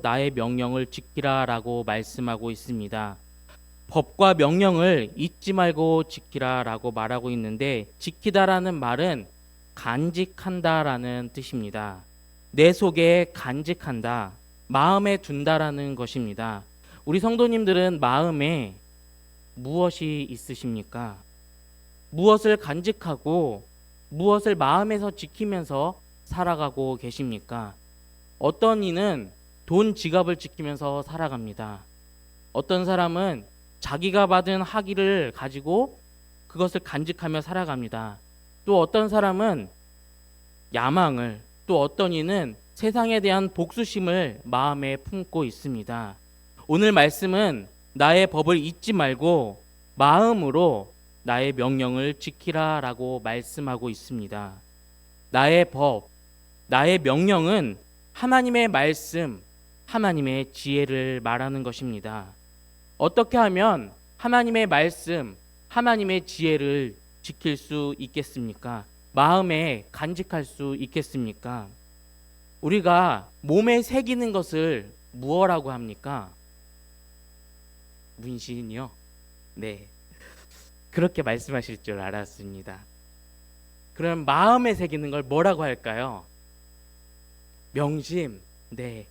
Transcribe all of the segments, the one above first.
나의 명령을 지키라라고 말씀하고 있습니다. 법과 명령을 잊지 말고 지키라라고 말하고 있는데 지키다라는 말은 간직한다라는 뜻입니다. 내 속에 간직한다, 마음에 둔다라는 것입니다. 우리 성도님들은 마음에 무엇이 있으십니까? 무엇을 간직하고 무엇을 마음에서 지키면서 살아가고 계십니까? 어떤 이는 돈 지갑을 지키면서 살아갑니다. 어떤 사람은 자기가 받은 학위를 가지고 그것을 간직하며 살아갑니다. 또 어떤 사람은 야망을, 또 어떤 이는 세상에 대한 복수심을 마음에 품고 있습니다. 오늘 말씀은 나의 법을 잊지 말고 마음으로 나의 명령을 지키라 라고 말씀하고 있습니다. 나의 법, 나의 명령은 하나님의 말씀, 하나님의 지혜를 말하는 것입니다. 어떻게 하면 하나님의 말씀, 하나님의 지혜를 지킬 수 있겠습니까? 마음에 간직할 수 있겠습니까? 우리가 몸에 새기는 것을 무엇라고 합니까? 문신이요? 네. 그렇게 말씀하실 줄 알았습니다. 그럼 마음에 새기는 걸 뭐라고 할까요? 명심. 네.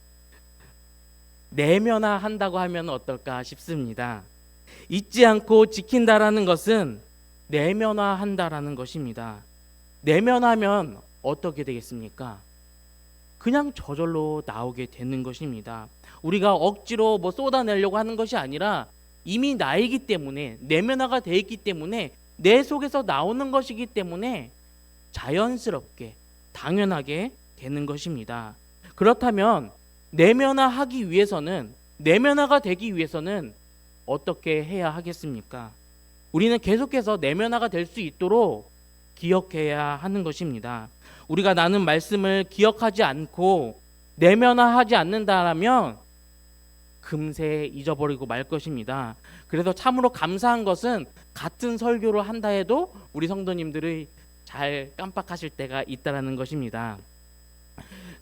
내면화 한다고 하면 어떨까 싶습니다. 잊지 않고 지킨다라는 것은 내면화 한다라는 것입니다. 내면하면 어떻게 되겠습니까? 그냥 저절로 나오게 되는 것입니다. 우리가 억지로 뭐 쏟아내려고 하는 것이 아니라 이미 나이기 때문에 내면화가 되어 있기 때문에 내 속에서 나오는 것이기 때문에 자연스럽게 당연하게 되는 것입니다. 그렇다면 내면화하기 위해서는 내면화가 되기 위해서는 어떻게 해야 하겠습니까? 우리는 계속해서 내면화가 될 수 있도록 기억해야 하는 것입니다. 우리가 나는 말씀을 기억하지 않고 내면화하지 않는다라면 금세 잊어버리고 말 것입니다. 그래서 참으로 감사한 것은 같은 설교를 한다 해도 우리 성도님들이 잘 깜빡하실 때가 있다라는 것입니다.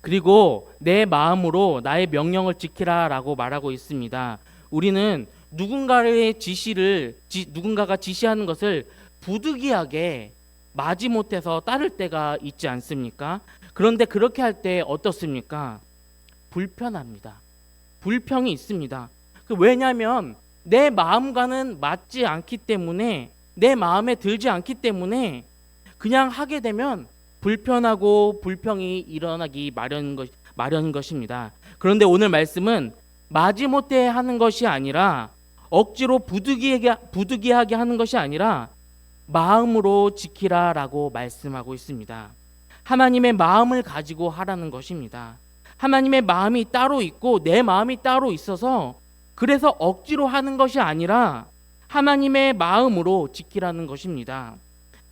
그리고 내 마음으로 나의 명령을 지키라라고 말하고 있습니다. 우리는 누군가의 지시를 지, 누군가가 지시하는 것을 부득이하게 마지못해서 따를 때가 있지 않습니까? 그런데 그렇게 할 때 어떻습니까? 불편합니다. 불평이 있습니다. 그 왜냐하면 내 마음과는 맞지 않기 때문에 내 마음에 들지 않기 때문에 그냥 하게 되면 불편하고 불평이 일어나기 마련 것 마련인 것입니다. 그런데 오늘 말씀은 마지못해 하는 것이 아니라 억지로 부득이하게 부득이하게 하는 것이 아니라 마음으로 지키라 라고 말씀하고 있습니다. 하나님의 마음을 가지고 하라는 것입니다. 하나님의 마음이 따로 있고 내 마음이 따로 있어서 그래서 억지로 하는 것이 아니라 하나님의 마음으로 지키라는 것입니다.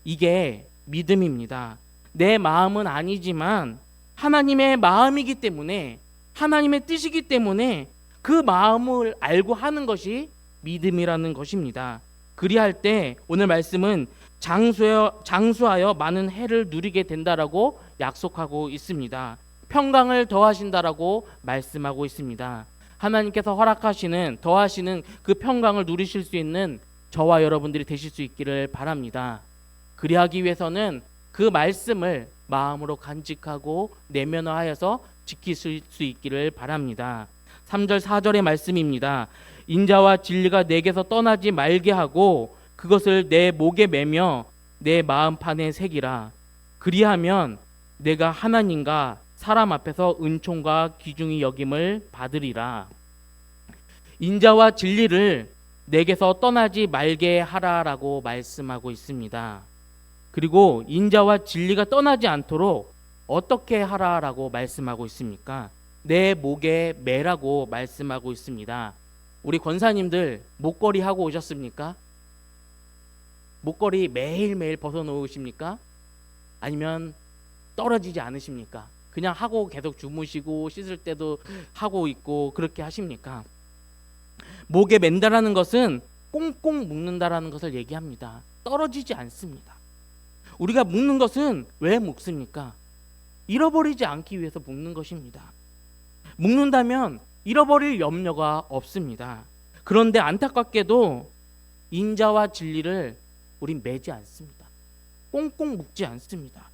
이게 믿음입니다. 내 마음은 아니지만 하나님의 마음이기 때문에 하나님의 뜻이기 때문에 그 마음을 알고 하는 것이 믿음이라는 것입니다. 그리할 때 오늘 말씀은 장수하여, 장수하여 많은 해를 누리게 된다라고 약속하고 있습니다. 평강을 더하신다라고 말씀하고 있습니다. 하나님께서 허락하시는 더하시는 그 평강을 누리실 수 있는 저와 여러분들이 되실 수 있기를 바랍니다. 그리하기 위해서는 그 말씀을 마음으로 간직하고 내면화하여서 지킬 수 있기를 바랍니다. 3절 4절의 말씀입니다. 인자와 진리가 내게서 떠나지 말게 하고 그것을 내 목에 매며 내 마음판에 새기라. 그리하면 내가 하나님과 사람 앞에서 은총과 귀중히 여김을 받으리라. 인자와 진리를 내게서 떠나지 말게 하라라고 말씀하고 있습니다. 그리고 인자와 진리가 떠나지 않도록 어떻게 하라라고 말씀하고 있습니까? 내 목에 매라고 말씀하고 있습니다. 우리 권사님들 목걸이 하고 오셨습니까? 목걸이 매일매일 벗어 놓으십니까? 아니면 떨어지지 않으십니까? 그냥 하고 계속 주무시고 씻을 때도 하고 있고 그렇게 하십니까? 목에 맨다라는 것은 꽁꽁 묶는다라는 것을 얘기합니다. 떨어지지 않습니다. 우리가 묶는 것은 왜 묶습니까? 잃어버리지 않기 위해서 묶는 것입니다. 묶는다면 잃어버릴 염려가 없습니다. 그런데 안타깝게도 인자와 진리를 우린 매지 않습니다. 꽁꽁 묶지 않습니다.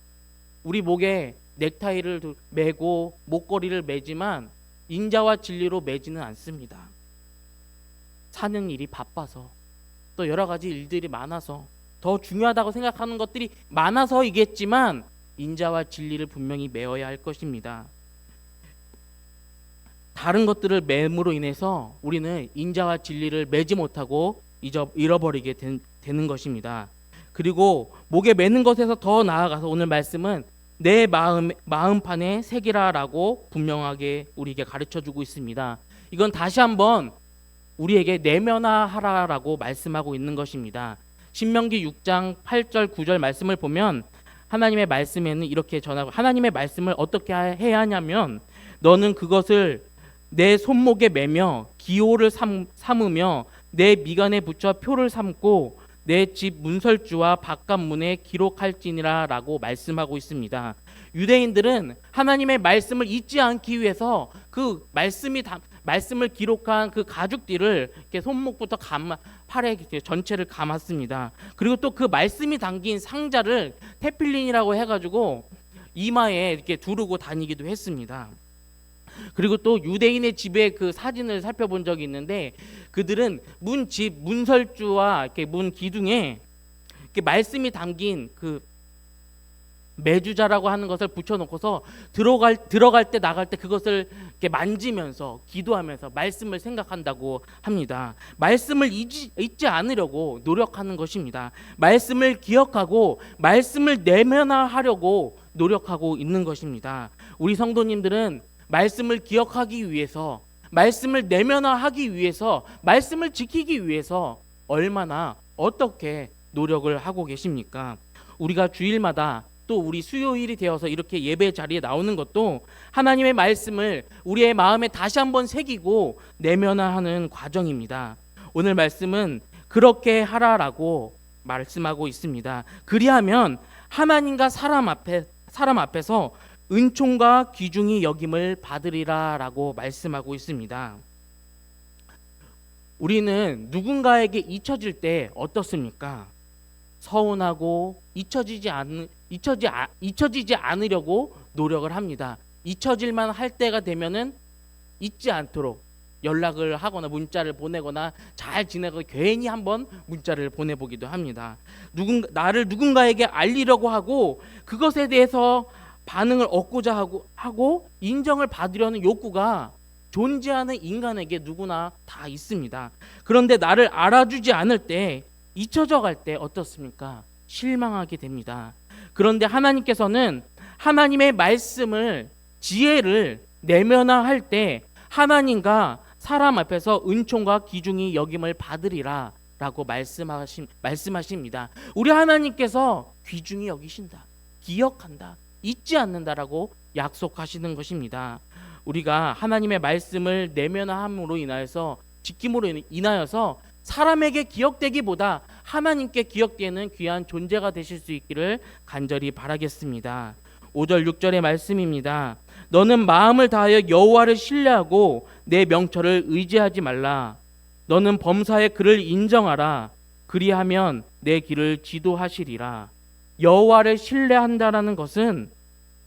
우리 목에 넥타이를 두- 매고 목걸이를 매지만 인자와 진리로 매지는 않습니다. 사는 일이 바빠서 또 여러 가지 일들이 많아서 더 중요하다고 생각하는 것들이 많아서이겠지만 인자와 진리를 분명히 메어야 할 것입니다. 다른 것들을 매므로 인해서 우리는 인자와 진리를 매지 못하고 잃어버리게 된- 되는 것입니다. 그리고 목에 매는 것에서 더 나아가서 오늘 말씀은 내 마음 마음판에 새기라라고 분명하게 우리에게 가르쳐 주고 있습니다. 이건 다시 한번 우리에게 내면화하라라고 말씀하고 있는 것입니다. 신명기 6장 8절 9절 말씀을 보면 하나님의 말씀에는 이렇게 전하고 하나님의 말씀을 어떻게 하- 해야 하냐면 너는 그것을 내 손목에 매며 기호를 삼, 삼으며 내 미간에 붙여 표를 삼고 내 집 문설주와 바깥 문에 기록할지니라라고 말씀하고 있습니다. 유대인들은 하나님의 말씀을 잊지 않기 위해서 그 말씀이 다, 말씀을 기록한 그 가죽띠를 이렇게 손목부터 감아 팔에 전체를 감았습니다. 그리고 또 그 말씀이 담긴 상자를 테필린이라고 해가지고 이마에 이렇게 두르고 다니기도 했습니다. 그리고 또 유대인의 집의 그 사진을 살펴본 적이 있는데 그들은 문집 문설주와 이렇게 문 기둥에 이렇게 말씀이 담긴 그 매주자라고 하는 것을 붙여놓고서 들어갈 들어갈 때 나갈 때 그것을 이렇게 만지면서 기도하면서 말씀을 생각한다고 합니다. 말씀을 잊지, 잊지 않으려고 노력하는 것입니다. 말씀을 기억하고 말씀을 내면화하려고 노력하고 있는 것입니다. 우리 성도님들은 말씀을 기억하기 위해서 말씀을 내면화하기 위해서 말씀을 지키기 위해서 얼마나 어떻게 노력을 하고 계십니까? 우리가 주일마다 또 우리 수요일이 되어서 이렇게 예배 자리에 나오는 것도 하나님의 말씀을 우리의 마음에 다시 한번 새기고 내면화하는 과정입니다. 오늘 말씀은 그렇게 하라라고 말씀하고 있습니다. 그리하면 하나님과 사람 앞에 사람 앞에서 은총과 귀중히 여김을 받으리라라고 말씀하고 있습니다. 우리는 누군가에게 잊혀질 때 어떻습니까? 서운하고 잊혀지지 않 잊혀지 아, 잊혀지지 않으려고 노력을 합니다. 잊혀질만 할 때가 되면은 잊지 않도록 연락을 하거나 문자를 보내거나 잘 지내고 괜히 한번 문자를 보내보기도 합니다. 누군 나를 누군가에게 알리려고 하고 그것에 대해서 반응을 얻고자 하고 하고 인정을 받으려는 욕구가 존재하는 인간에게 누구나 다 있습니다. 그런데 나를 알아주지 않을 때 잊혀져 갈 때 어떻습니까? 실망하게 됩니다. 그런데 하나님께서는 하나님의 말씀을 지혜를 내면화할 때 하나님과 사람 앞에서 은총과 기중이 여김을 받으리라 라고 말씀하신 말씀하십니다. 우리 하나님께서 귀중히 여기신다. 기억한다. 잊지 않는다라고 약속하시는 것입니다. 우리가 하나님의 말씀을 내면화함으로 인하여서 지킴으로 인하여서 사람에게 기억되기보다 하나님께 기억되는 귀한 존재가 되실 수 있기를 간절히 바라겠습니다. 5절 6절의 말씀입니다. 너는 마음을 다하여 여호와를 신뢰하고 내 명철을 의지하지 말라. 너는 범사의 그를 인정하라. 그리하면 내 길을 지도하시리라. 여호와를 신뢰한다라는 것은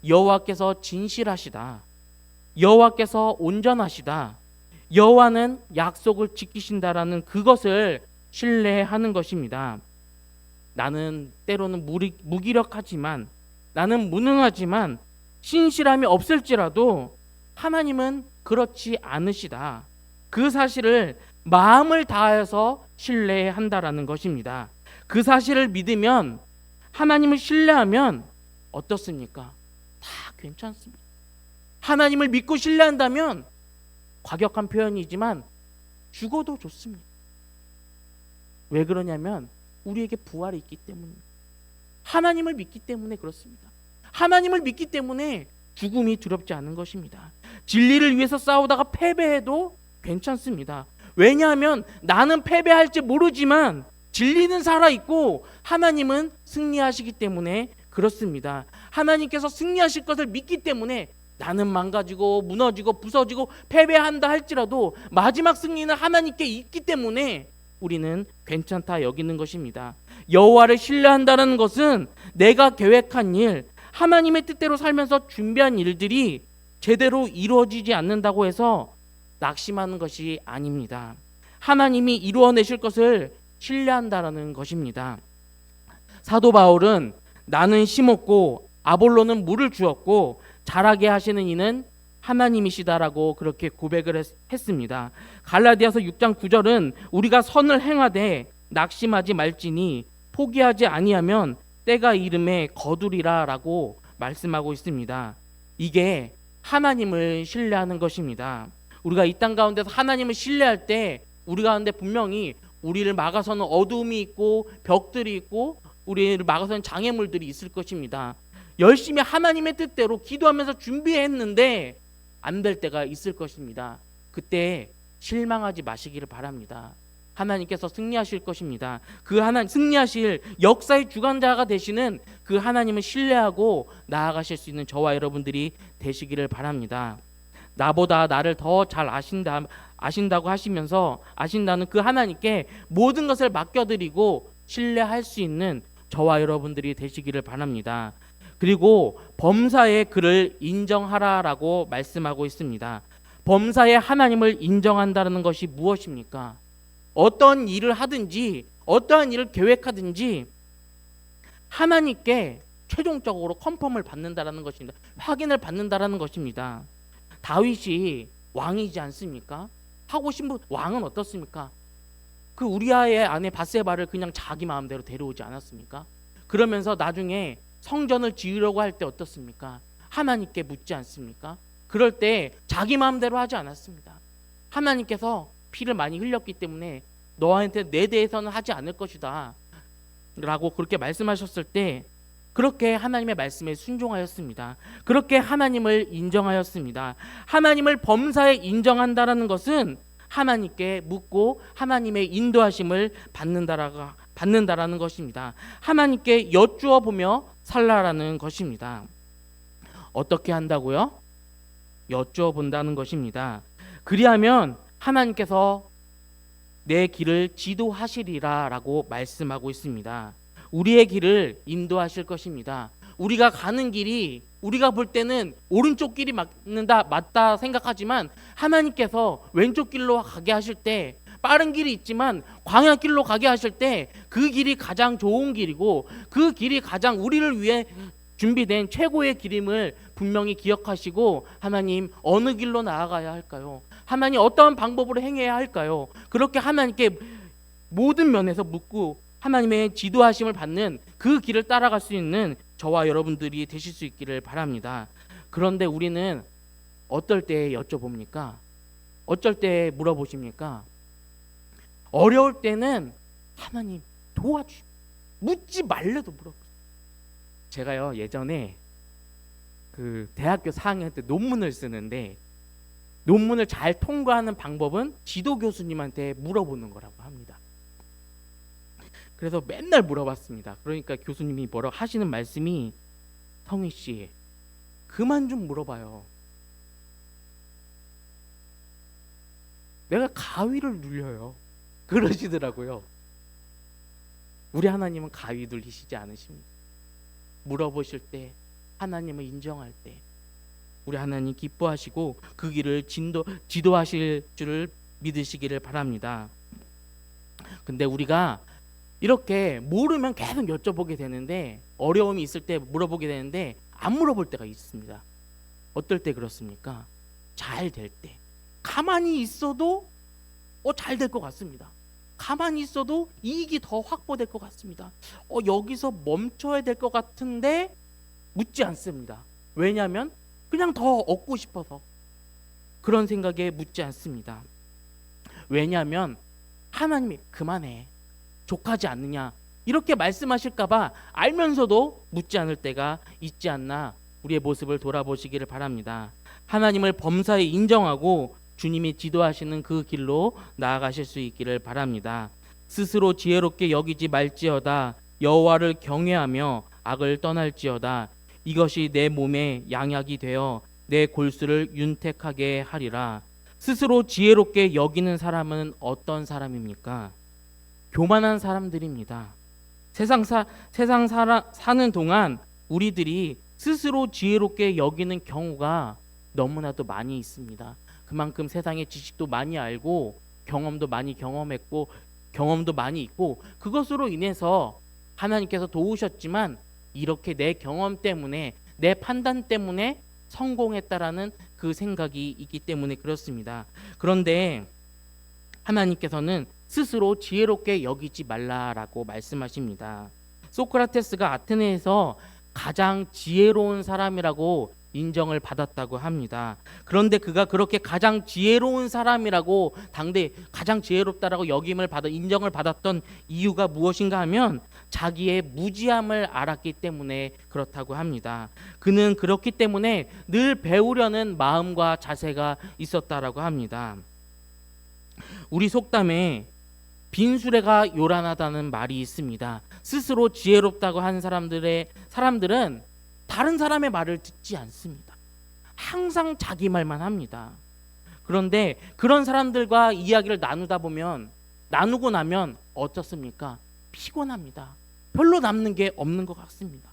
여호와께서 진실하시다. 여호와께서 온전하시다. 여호와는 약속을 지키신다라는 그것을 신뢰하는 것입니다. 나는 때로는 무리, 무기력하지만 나는 무능하지만 신실함이 없을지라도 하나님은 그렇지 않으시다. 그 사실을 마음을 다해서 신뢰한다라는 것입니다. 그 사실을 믿으면 하나님을 신뢰하면 어떻습니까? 다 괜찮습니다. 하나님을 믿고 신뢰한다면 과격한 표현이지만 죽어도 좋습니다. 왜 그러냐면 우리에게 부활이 있기 때문입니다. 하나님을 믿기 때문에 그렇습니다. 하나님을 믿기 때문에 죽음이 두렵지 않은 것입니다. 진리를 위해서 싸우다가 패배해도 괜찮습니다. 왜냐하면 나는 패배할지 모르지만 진리는 살아 있고 하나님은 승리하시기 때문에 그렇습니다. 하나님께서 승리하실 것을 믿기 때문에 나는 망가지고 무너지고 부서지고 패배한다 할지라도 마지막 승리는 하나님께 있기 때문에 우리는 괜찮다 여기는 것입니다. 여호와를 신뢰한다는 것은 내가 계획한 일, 하나님의 뜻대로 살면서 준비한 일들이 제대로 이루어지지 않는다고 해서 낙심하는 것이 아닙니다. 하나님이 이루어내실 것을 신뢰한다라는 것입니다. 사도 바울은 나는 심었고 아볼로는 물을 주었고 자라게 하시는 이는 하나님이시다라고 그렇게 고백을 했, 했습니다. 갈라디아서 6장 9절은 우리가 선을 행하되 낙심하지 말지니 포기하지 아니하면 때가 이름에 거두리라라고 말씀하고 있습니다. 이게 하나님을 신뢰하는 것입니다. 우리가 이 땅 가운데서 하나님을 신뢰할 때 우리 가운데 분명히 우리를 막아서는 어두움이 있고 벽들이 있고 우리를 막아서는 장애물들이 있을 것입니다. 열심히 하나님의 뜻대로 기도하면서 준비했는데 안 될 때가 있을 것입니다. 그때 실망하지 마시기를 바랍니다. 하나님께서 승리하실 것입니다. 그 하나 승리하실 역사의 주관자가 되시는 그 하나님을 신뢰하고 나아가실 수 있는 저와 여러분들이 되시기를 바랍니다. 나보다 나를 더 잘 아신다 아신다고 하시면서 아신다는 그 하나님께 모든 것을 맡겨드리고 신뢰할 수 있는 저와 여러분들이 되시기를 바랍니다. 그리고 범사의 그를 인정하라라고 말씀하고 있습니다. 범사의 하나님을 인정한다는 것이 무엇입니까? 어떤 일을 하든지 어떠한 일을 계획하든지 하나님께 최종적으로 컨펌을 받는다라는 것입니다. 확인을 받는다라는 것입니다. 다윗이 왕이지 않습니까? 하고 싶은 왕은 어떻습니까? 그 우리아의 아내 바세바를 그냥 자기 마음대로 데려오지 않았습니까? 그러면서 나중에 성전을 지으려고 할 때 어떻습니까? 하나님께 묻지 않습니까? 그럴 때 자기 마음대로 하지 않았습니다. 하나님께서 피를 많이 흘렸기 때문에 너한테 내 대해서는 하지 않을 것이다. 라고 그렇게 말씀하셨을 때 그렇게 하나님의 말씀에 순종하였습니다. 그렇게 하나님을 인정하였습니다. 하나님을 범사에 인정한다라는 것은 하나님께 묻고 하나님의 인도하심을 받는다라가 받는다라는 것입니다. 하나님께 여쭈어 보며 살라라는 것입니다. 어떻게 한다고요? 여쭈어 본다는 것입니다. 그리하면 하나님께서 내 길을 지도하시리라라고 말씀하고 있습니다. 우리의 길을 인도하실 것입니다. 우리가 가는 길이 우리가 볼 때는 오른쪽 길이 맞는다 맞다 생각하지만 하나님께서 왼쪽 길로 가게 하실 때 빠른 길이 있지만 광야길로 가게 하실 때 그 길이 가장 좋은 길이고 그 길이 가장 우리를 위해 준비된 최고의 길임을 분명히 기억하시고 하나님 어느 길로 나아가야 할까요? 하나님 어떠한 방법으로 행해야 할까요? 그렇게 하나님께 모든 면에서 묻고 하나님의 지도하심을 받는 그 길을 따라갈 수 있는 저와 여러분들이 되실 수 있기를 바랍니다. 그런데 우리는 어떨 때 여쭤봅니까? 어쩔 때 물어보십니까? 어려울 때는 하나님 도와주 묻지 말래도 물어. 제가요 예전에 그 대학교 4학년 때 논문을 쓰는데 논문을 잘 통과하는 방법은 지도 교수님한테 물어보는 거라고 합니다. 그래서 맨날 물어봤습니다. 그러니까 교수님이 뭐라고 하시는 말씀이 성희 씨 그만 좀 물어봐요. 내가 가위를 눌려요. 그러시더라고요. 우리 하나님은 가위 눌리시지 않으십니다. 물어보실 때 하나님을 인정할 때 우리 하나님 기뻐하시고 그 길을 진도 지도하실 줄을 믿으시기를 바랍니다. 근데 우리가 이렇게 모르면 계속 여쭤보게 되는데 어려움이 있을 때 물어보게 되는데 안 물어볼 때가 있습니다. 어떨 때 그렇습니까? 잘 될 때. 가만히 있어도 어, 잘 될 것 같습니다. 가만히 있어도 이익이 더 확보될 것 같습니다. 어, 여기서 멈춰야 될 것 같은데 묻지 않습니다. 왜냐하면 그냥 더 얻고 싶어서 그런 생각에 묻지 않습니다. 왜냐하면 하나님이 그만해 족하지 않느냐 이렇게 말씀하실까봐 알면서도 묻지 않을 때가 있지 않나 우리의 모습을 돌아보시기를 바랍니다. 하나님을 범사에 인정하고 주님이 지도하시는 그 길로 나아가실 수 있기를 바랍니다. 스스로 지혜롭게 여기지 말지어다 여호와를 경외하며 악을 떠날지어다 이것이 내 몸에 양약이 되어 내 골수를 윤택하게 하리라. 스스로 지혜롭게 여기는 사람은 어떤 사람입니까? 교만한 사람들입니다. 세상 사 세상 살아, 사는 동안 우리들이 스스로 지혜롭게 여기는 경우가 너무나도 많이 있습니다. 그만큼 세상의 지식도 많이 알고 경험도 많이 경험했고 경험도 많이 있고 그것으로 인해서 하나님께서 도우셨지만 이렇게 내 경험 때문에 내 판단 때문에 성공했다라는 그 생각이 있기 때문에 그렇습니다. 그런데 하나님께서는 스스로 지혜롭게 여기지 말라라고 말씀하십니다. 소크라테스가 아테네에서 가장 지혜로운 사람이라고 인정을 받았다고 합니다. 그런데 그가 그렇게 가장 지혜로운 사람이라고 당대 가장 지혜롭다라고 여김을 받아 인정을 받았던 이유가 무엇인가 하면 자기의 무지함을 알았기 때문에 그렇다고 합니다. 그는 그렇기 때문에 늘 배우려는 마음과 자세가 있었다라고 합니다. 우리 속담에 빈수레가 요란하다는 말이 있습니다. 스스로 지혜롭다고 한 사람들의 사람들은 다른 사람의 말을 듣지 않습니다. 항상 자기 말만 합니다. 그런데 그런 사람들과 이야기를 나누다 보면 나누고 나면 어떻습니까? 피곤합니다. 별로 남는 게 없는 것 같습니다.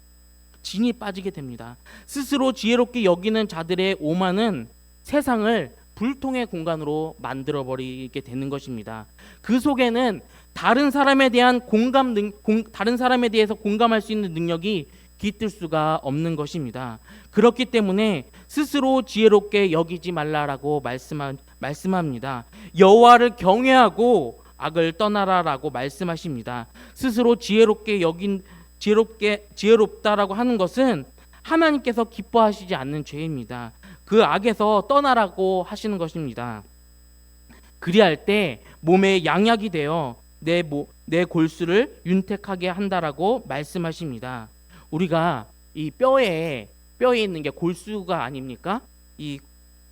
진이 빠지게 됩니다. 스스로 지혜롭게 여기는 자들의 오만은 세상을 불통의 공간으로 만들어 버리게 되는 것입니다. 그 속에는 다른 사람에 대한 공감 능, 공, 다른 사람에 대해서 공감할 수 있는 능력이 깃들 수가 없는 것입니다. 그렇기 때문에 스스로 지혜롭게 여기지 말라라고 말씀하, 말씀합니다. 여호와를 경외하고 악을 떠나라라고 말씀하십니다. 스스로 지혜롭게 여긴 지혜롭게 지혜롭다라고 하는 것은 하나님께서 기뻐하시지 않는 죄입니다. 그 악에서 떠나라고 하시는 것입니다. 그리할 때 몸에 양약이 되어 내, 모, 내 골수를 윤택하게 한다라고 말씀하십니다. 우리가 이 뼈에 뼈에 있는 게 골수가 아닙니까? 이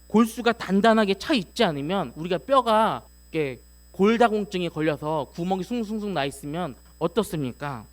골수가 단단하게 차 있지 않으면 우리가 뼈가 이렇게 골다공증에 걸려서 구멍이 숭숭숭 나 있으면 어떻습니까?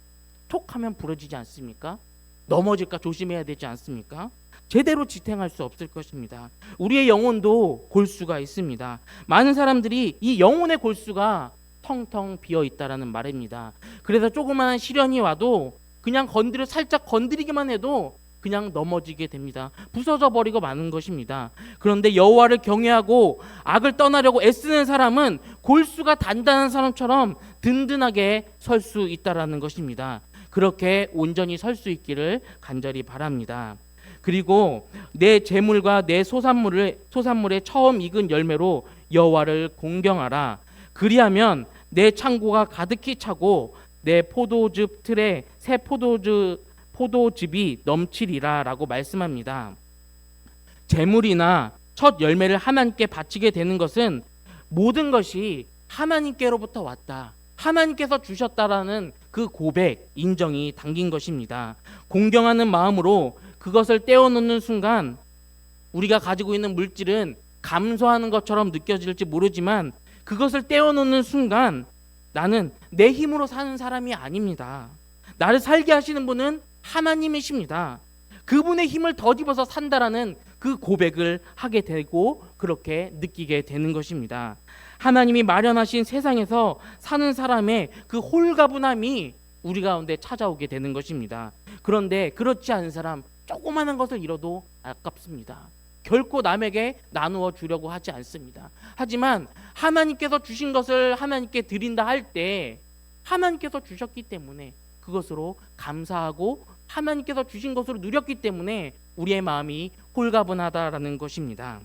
톡하면 부러지지 않습니까? 넘어질까 조심해야 되지 않습니까? 제대로 지탱할 수 없을 것입니다. 우리의 영혼도 골수가 있습니다. 많은 사람들이 이 영혼의 골수가 텅텅 비어 있다라는 말입니다. 그래서 조그마한 시련이 와도 그냥 건드려 살짝 건드리기만 해도 그냥 넘어지게 됩니다. 부서져 버리고 마는 것입니다. 그런데 여호와를 경외하고 악을 떠나려고 애쓰는 사람은 골수가 단단한 사람처럼 든든하게 설 수 있다라는 것입니다. 그렇게 온전히 설 수 있기를 간절히 바랍니다. 그리고 내 재물과 내 소산물을 소산물의 처음 익은 열매로 여호와를 공경하라. 그리하면 내 창고가 가득히 차고 내 포도즙 틀에 새 포도즙 포도즙이 넘치리라라고 말씀합니다. 재물이나 첫 열매를 하나님께 바치게 되는 것은 모든 것이 하나님께로부터 왔다. 하나님께서 주셨다라는 그 고백, 인정이 담긴 것입니다. 공경하는 마음으로 그것을 떼어놓는 순간 우리가 가지고 있는 물질은 감소하는 것처럼 느껴질지 모르지만 그것을 떼어놓는 순간 나는 내 힘으로 사는 사람이 아닙니다. 나를 살게 하시는 분은 하나님이십니다. 그분의 힘을 덧입어서 산다라는 그 고백을 하게 되고 그렇게 느끼게 되는 것입니다. 하나님이 마련하신 세상에서 사는 사람의 그 홀가분함이 우리 가운데 찾아오게 되는 것입니다. 그런데 그렇지 않은 사람 조그마한 것을 잃어도 아깝습니다. 결코 남에게 나누어 주려고 하지 않습니다. 하지만 하나님께서 주신 것을 하나님께 드린다 할 때 하나님께서 주셨기 때문에 그것으로 감사하고 하나님께서 주신 것으로 누렸기 때문에 우리의 마음이 홀가분하다라는 것입니다.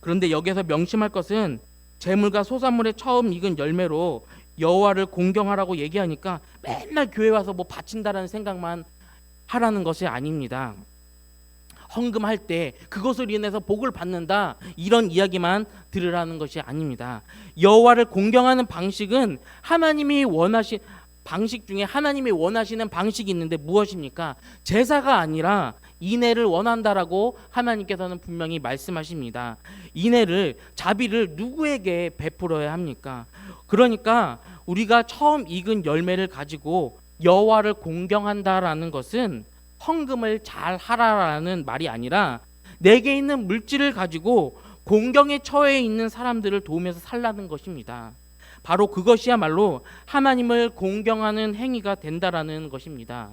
그런데 여기서 명심할 것은 재물과 소산물의 처음 익은 열매로 여호와를 공경하라고 얘기하니까 맨날 교회 와서 뭐 바친다라는 생각만 하라는 것이 아닙니다. 헌금할 때 그것을 인해서 복을 받는다 이런 이야기만 들으라는 것이 아닙니다. 여호와를 공경하는 방식은 하나님이 원하신 방식 중에 하나님이 원하시는 방식이 있는데 무엇입니까? 제사가 아니라 인애를 원한다라고 하나님께서는 분명히 말씀하십니다. 인애를 자비를 누구에게 베풀어야 합니까? 그러니까 우리가 처음 익은 열매를 가지고 여호와를 공경한다라는 것은 헌금을 잘 하라라는 말이 아니라 내게 있는 물질을 가지고 공경에 처해 있는 사람들을 도우면서 살라는 것입니다. 바로 그것이야말로 하나님을 공경하는 행위가 된다라는 것입니다.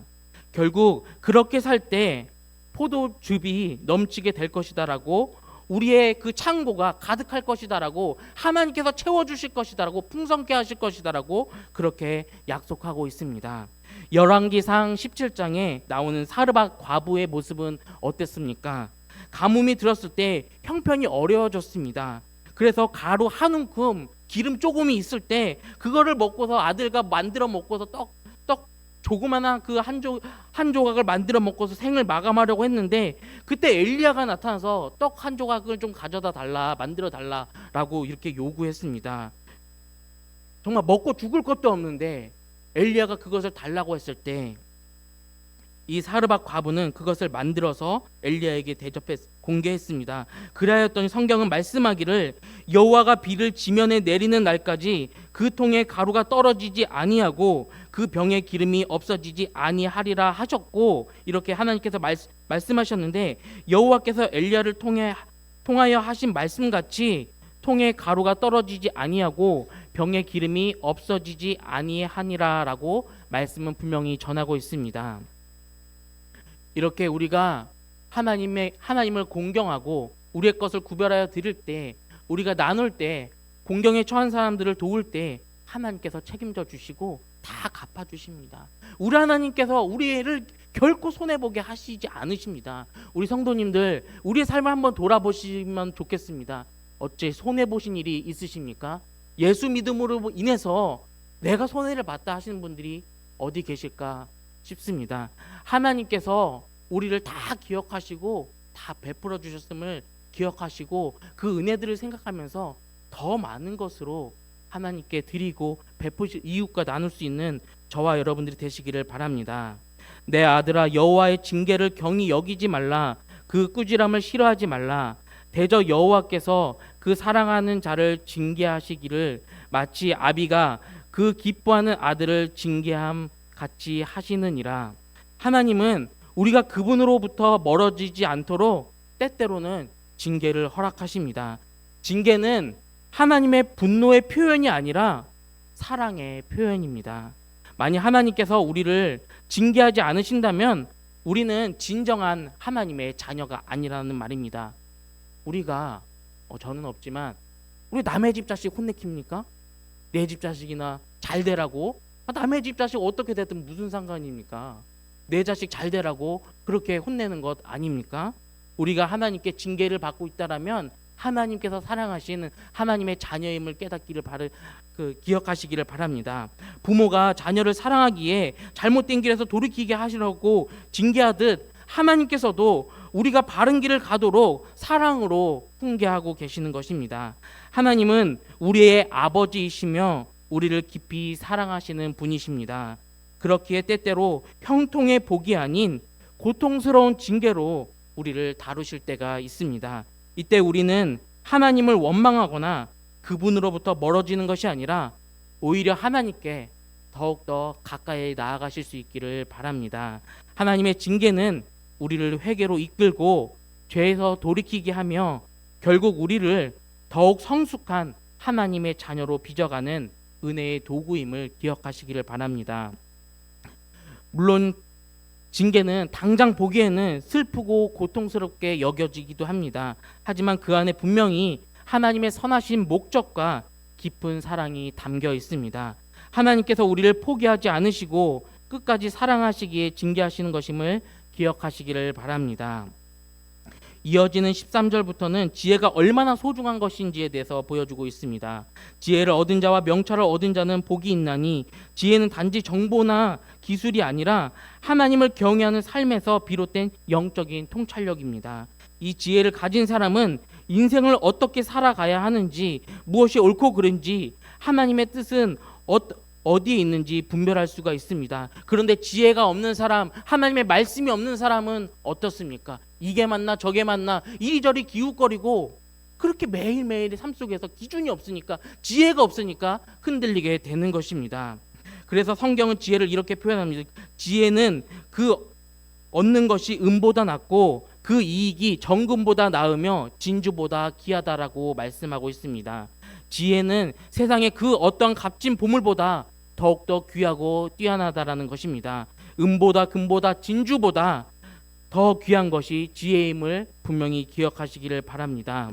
결국 그렇게 살 때 포도즙이 넘치게 될 것이다라고 우리의 그 창고가 가득할 것이다라고 하나님께서 채워 주실 것이다라고 풍성케 하실 것이다라고 그렇게 약속하고 있습니다. 열왕기상 17장에 나오는 사르밧 과부의 모습은 어땠습니까? 가뭄이 들었을 때 형편이 어려워졌습니다. 그래서 가루 한 움큼 기름 조금이 있을 때 그거를 먹고서 아들과 만들어 먹고서 떡, 떡 조그마한 그 한 조, 한 조각을 만들어 먹고서 생을 마감하려고 했는데 그때 엘리야가 나타나서 떡 한 조각을 좀 가져다 달라 만들어 달라라고 이렇게 요구했습니다. 정말 먹고 죽을 것도 없는데 엘리야가 그것을 달라고 했을 때 이 사르밧 과부는 그것을 만들어서 엘리야에게 대접해 공개했습니다. 그라였더니 성경은 말씀하기를 여호와가 비를 지면에 내리는 날까지 그 통에 가루가 떨어지지 아니하고 그 병에 기름이 없어지지 아니하리라 하셨고 이렇게 하나님께서 말, 말씀하셨는데 여호와께서 엘리야를 통해 통하여 하신 말씀 같이 통에 가루가 떨어지지 아니하고 병에 기름이 없어지지 아니하니라라고 말씀은 분명히 전하고 있습니다. 이렇게 우리가 하나님의 하나님을 공경하고 우리의 것을 구별하여 드릴 때 우리가 나눌 때 공경에 처한 사람들을 도울 때 하나님께서 책임져 주시고 다 갚아 주십니다. 우리 하나님께서 우리를 결코 손해 보게 하시지 않으십니다. 우리 성도님들 우리의 삶을 한번 돌아보시면 좋겠습니다. 어째 손해 보신 일이 있으십니까? 예수 믿음으로 인해서 내가 손해를 봤다 하시는 분들이 어디 계실까 싶습니다. 하나님께서 우리를 다 기억하시고 다 베풀어 주셨음을 기억하시고 그 은혜들을 생각하면서 더 많은 것으로 하나님께 드리고 베푸실 이웃과 나눌 수 있는 저와 여러분들이 되시기를 바랍니다. 내 아들아 여호와의 징계를 경히 여기지 말라 그 꾸지람을 싫어하지 말라 대저 여호와께서 그 사랑하는 자를 징계하시기를 마치 아비가 그 기뻐하는 아들을 징계함 같이 하시느니라 하나님은 우리가 그분으로부터 멀어지지 않도록 때때로는 징계를 허락하십니다. 징계는 하나님의 분노의 표현이 아니라 사랑의 표현입니다. 만약 하나님께서 우리를 징계하지 않으신다면 우리는 진정한 하나님의 자녀가 아니라는 말입니다. 우리가 어, 저는 없지만 우리 남의 집 자식 혼내킵니까? 내 집 자식이나 잘 되라고? 아, 남의 집 자식 어떻게 됐든 무슨 상관입니까? 내 자식 잘 되라고 그렇게 혼내는 것 아닙니까? 우리가 하나님께 징계를 받고 있다라면 하나님께서 사랑하시는 하나님의 자녀임을 깨닫기를 바를 그 기억하시기를 바랍니다. 부모가 자녀를 사랑하기에 잘못된 길에서 돌이키게 하시려고 징계하듯 하나님께서도 우리가 바른 길을 가도록 사랑으로 훈계하고 계시는 것입니다. 하나님은 우리의 아버지이시며 우리를 깊이 사랑하시는 분이십니다. 그렇기에 때때로 형통의 복이 아닌 고통스러운 징계로 우리를 다루실 때가 있습니다. 이때 우리는 하나님을 원망하거나 그분으로부터 멀어지는 것이 아니라 오히려 하나님께 더욱더 가까이 나아가실 수 있기를 바랍니다. 하나님의 징계는 우리를 회개로 이끌고 죄에서 돌이키게 하며 결국 우리를 더욱 성숙한 하나님의 자녀로 빚어가는 은혜의 도구임을 기억하시기를 바랍니다. 물론 징계는 당장 보기에는 슬프고 고통스럽게 여겨지기도 합니다. 하지만 그 안에 분명히 하나님의 선하신 목적과 깊은 사랑이 담겨 있습니다. 하나님께서 우리를 포기하지 않으시고 끝까지 사랑하시기에 징계하시는 것임을 기억하시기를 바랍니다. 이어지는 13절부터는 지혜가 얼마나 소중한 것인지에 대해서 보여주고 있습니다. 지혜를 얻은 자와 명찰을 얻은 자는 복이 있나니 지혜는 단지 정보나 기술이 아니라 하나님을 경외하는 삶에서 비롯된 영적인 통찰력입니다. 이 지혜를 가진 사람은 인생을 어떻게 살아가야 하는지 무엇이 옳고 그른지 하나님의 뜻은 어떤 어디에 있는지 분별할 수가 있습니다. 그런데 지혜가 없는 사람, 하나님의 말씀이 없는 사람은 어떻습니까? 이게 맞나 저게 맞나 이리저리 기웃거리고 그렇게 매일매일의 삶 속에서 기준이 없으니까 지혜가 없으니까 흔들리게 되는 것입니다. 그래서 성경은 지혜를 이렇게 표현합니다. 지혜는 그 얻는 것이 은보다 낫고 그 이익이 정금보다 나으며 진주보다 귀하다라고 말씀하고 있습니다. 지혜는 세상의 그 어떤 값진 보물보다 더욱더 귀하고 뛰어나다라는 것입니다. 은보다 금보다 진주보다 더 귀한 것이 지혜임을 분명히 기억하시기를 바랍니다.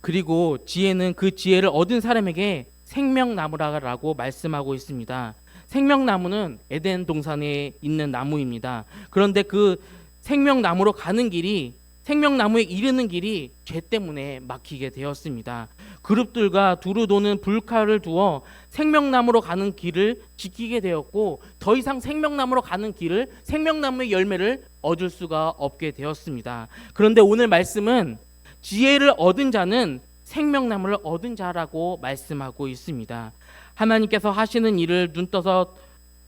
그리고 지혜는 그 지혜를 얻은 사람에게 생명나무라고 말씀하고 있습니다. 생명나무는 에덴 동산에 있는 나무입니다. 그런데 그 생명나무로 가는 길이 생명나무에 이르는 길이 죄 때문에 막히게 되었습니다. 그룹들과 두루 도는 불칼을 두어 생명나무로 가는 길을 지키게 되었고 더 이상 생명나무로 가는 길을 생명나무의 열매를 얻을 수가 없게 되었습니다. 그런데 오늘 말씀은 지혜를 얻은 자는 생명나무를 얻은 자라고 말씀하고 있습니다. 하나님께서 하시는 일을 눈 떠서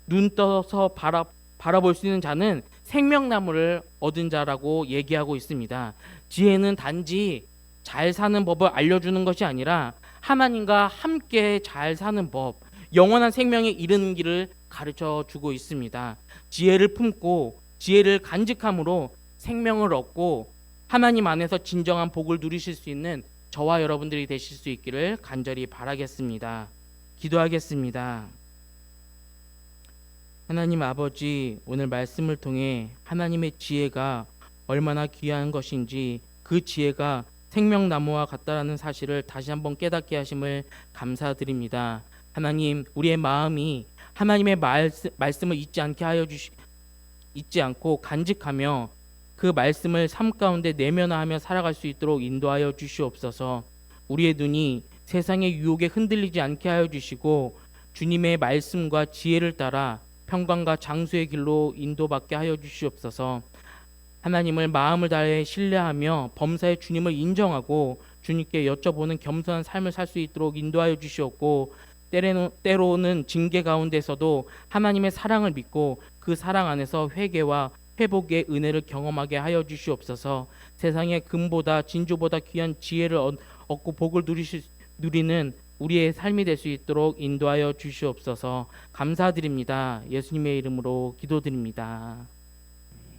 눈 떠서 바라 바라볼 수 있는 자는 생명나무를 얻은 자라고 얘기하고 있습니다. 지혜는 단지 잘 사는 법을 알려주는 것이 아니라 하나님과 함께 잘 사는 법, 영원한 생명에 이르는 길을 가르쳐 주고 있습니다. 지혜를 품고 지혜를 간직함으로 생명을 얻고 하나님 안에서 진정한 복을 누리실 수 있는 저와 여러분들이 되실 수 있기를 간절히 바라겠습니다. 기도하겠습니다. 하나님 아버지 오늘 말씀을 통해 하나님의 지혜가 얼마나 귀한 것인지 그 지혜가 생명나무와 같다라는 사실을 다시 한번 깨닫게 하심을 감사드립니다. 하나님 우리의 마음이 하나님의 말씀, 말씀을 잊지 않게 하여 주시 잊지 않고 간직하며 그 말씀을 삶 가운데 내면화하며 살아갈 수 있도록 인도하여 주시옵소서. 우리의 눈이 세상의 유혹에 흔들리지 않게 하여 주시고 주님의 말씀과 지혜를 따라 평강과 장수의 길로 인도받게 하여 주시옵소서. 하나님을 마음을 다해 신뢰하며 범사의 주님을 인정하고 주님께 여쭤보는 겸손한 삶을 살 수 있도록 인도하여 주시옵고 때로는, 징계 가운데서도 하나님의 사랑을 믿고 그 사랑 안에서 회개와 회복의 은혜를 경험하게 하여 주시옵소서. 세상의 금보다 진주보다 귀한 지혜를 얻- 얻고 복을 누리실, 누리는 우리의 삶이 될 수 있도록 인도하여 주시옵소서. 감사드립니다. 예수님의 이름으로 기도드립니다.